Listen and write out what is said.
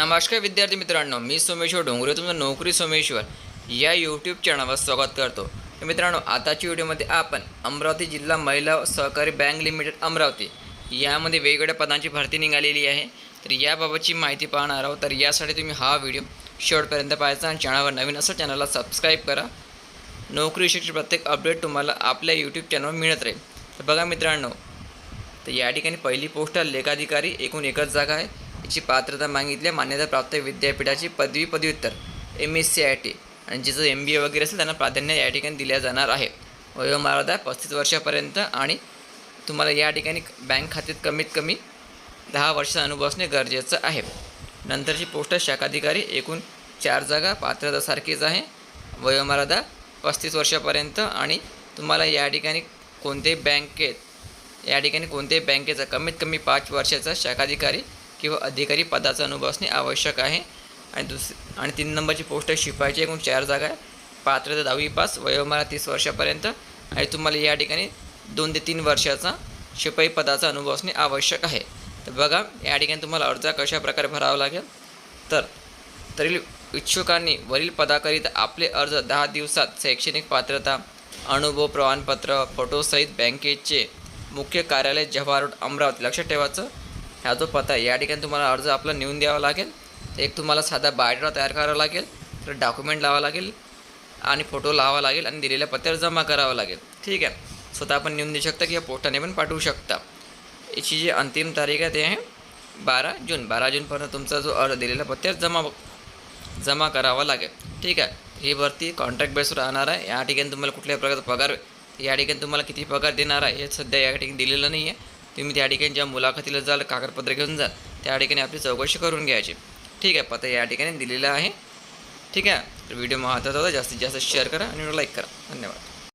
नमस्कार विद्यार्थी मित्रांनो मी सोमेश्वर डोंगरे तुमचं नोकरी सोमेश्वर या यूट्यूब चॅनलवर स्वागत करतो. तर मित्रांनो आताच्या व्हिडिओमध्ये आपण अमरावती जिल्हा महिला सहकारी बँक लिमिटेड अमरावती यामध्ये वेगवेगळ्या पदांची भरती निघालेली आहे. तर याबाबतची माहिती पाहणार आहोत. तर यासाठी तुम्ही हा व्हिडिओ शेवटपर्यंत पाहायचा आणि चॅनलवर नवीन असं चॅनलला सबस्क्राईब करा. नोकरीविषयीची प्रत्येक अपडेट तुम्हाला आपल्या यूट्यूब चॅनलवर मिळत राहील. तर बघा मित्रांनो तर या ठिकाणी पहिली पोस्ट लेखाधिकारी एकूण एकच जागा आहे. याची पात्रता मागितली. मान्यताप्राप्त विद्यापीठाची पदवी पदव्युत्तर M S C I T आणि जिचं एम बी ए वगैरे असेल त्यांना प्राधान्य या ठिकाणी दिल्या जाणार आहे. वयोमर्यादा पस्तीस वर्षापर्यंत आणि तुम्हाला या ठिकाणी बँक खात्यात कमीत कमी दहा वर्षाचा अनुभव असणे गरजेचं आहे. नंतरची पोस्ट शाखाधिकारी एकूण चार जागा पात्रता सारखीच आहे वयोमर्यादा पस्तीस वर्षापर्यंत आणि तुम्हाला या ठिकाणी कोणत्याही बँकेत या ठिकाणी कोणत्याही बँकेचा कमीत कमी पाच वर्षाचा शाखाधिकारी किंवा अधिकारी पदाचा अनुभव असणे आवश्यक आहे. आणि दुस आणि तीन नंबरची पोस्ट आहे शिपाईची एकूण चार जागा आहे. पात्रता दहावी पास वयोमारा तीस वर्षापर्यंत. आणि तुम्हाला या ठिकाणी दोन ते तीन वर्षाचा शिपाई पदाचा अनुभव असणे आवश्यक आहे. तर बघा या ठिकाणी तुम्हाला अर्ज कशा प्रकारे भरावा लागेल? तर तरी इच्छुकांनी वरील पदाकरिता आपले अर्ज दहा दिवसात शैक्षणिक पात्रता अनुभव प्रमाणपत्र फोटोसहित बँकेचे मुख्य कार्यालय जव्हार रोड अमरावती लक्षात ठेवायचं. ह्या जो पत्ता आहे या ठिकाणी तुम्हाला अर्ज आपला नेऊन द्यावा लागेल. एक तुम्हाला साधा बायोडाटा तयार करावा लागेल तर डॉक्युमेंट लावा लागेल आणि फोटो लावा लागेल आणि दिलेल्या पत्त्यावर जमा करावा लागेल. ठीक आहे? स्वतः आपण नेऊन देऊ शकता किंवा पोस्टाने पण पाठवू शकता. याची जी अंतिम तारीख आहे ते आहे बारा जून. बारा जूनपर्यंत तुमचा जो अर्ज दिलेला पत्त्यावर जमा जमा करावा लागेल. ठीक आहे? ही भरती कॉन्ट्रॅक्ट बेसवर राहणार आहे. या ठिकाणी तुम्हाला कुठल्याही प्रकारचा पगार या ठिकाणी तुम्हाला किती पगार देणार आहे हे सध्या या ठिकाणी दिलेलं नाही आहे तुम्ही त्या ठिकाणी ज्या मुलाखतीला जाल कागदपत्र घेऊन जाल त्या ठिकाणी आपली चौकशी करून घ्यायची. ठीक आहे पत्ता या ठिकाणी दिलेला आहे. ठीक आहे तर व्हिडिओ महत्त्वाचा होता जास्तीत जास्त शेअर करा आणि लाईक करा. धन्यवाद.